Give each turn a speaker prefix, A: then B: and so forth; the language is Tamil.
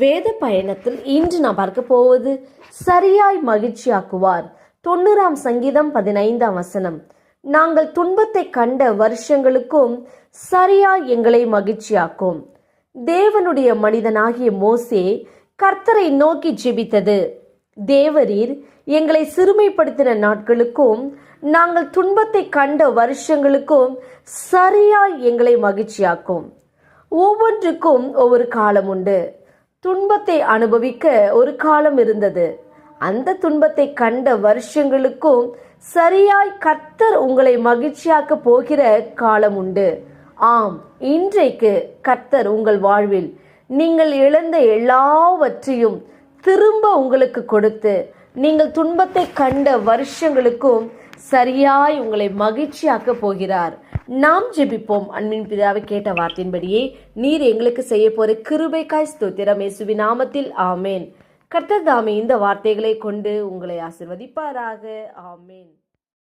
A: வேத பயணத்தில் இன்று நாம் பார்க்க போவது சரியாய் மகிழ்ச்சியாக்குவார். தொண்ணூறாம் சங்கீதம் பதினைந்தாம் வசனம். நாங்கள் துன்பத்தை கண்ட வருஷங்களுக்கும் சரியாய் எங்களை மகிழ்ச்சியாக்கும். தேவனுடைய மனிதனாகிய மோசே கர்த்தரை நோக்கி ஜெபித்தது. தேவரீர் எங்களை சிறுமைப்படுத்தின நாட்களுக்கும் நாங்கள் துன்பத்தை கண்ட வருஷங்களுக்கும் சரியாய் எங்களை மகிழ்ச்சியாக்கும். ஒவ்வொன்றுக்கும் ஒவ்வொரு காலம் உண்டு. துன்பத்தை அனுபவிக்க ஒரு காலம் இருந்தது. அந்த துன்பத்தை கண்ட வருஷங்களுக்கும் சரியாய் கர்த்தர் உங்களை மகிழ்ச்சியாக்க போகிற காலம் உண்டு. ஆம் இன்றைக்கு கர்த்தர் உங்கள் வாழ்வில் நீங்கள் இழந்த எல்லாவற்றையும் திரும்ப உங்களுக்கு கொடுத்து நீங்கள் துன்பத்தை கண்ட வருஷங்களுக்கும் சரியாய் உங்களை மகிழ்ச்சியாக்க போகிறார். நாம் ஜெபிப்போம். அன்பின் பிதாவை கேட்ட வார்த்தையின்படியே நீர் எங்களுக்கு செய்ய போற கிருபைக்காய் ஸ்தோத்திரம். இயேசுவி நாமத்தில் ஆமேன். கர்த்தர் தாமே இந்த வார்த்தைகளை கொண்டு உங்களை ஆசிர்வதிப்பாராக. ஆமேன்.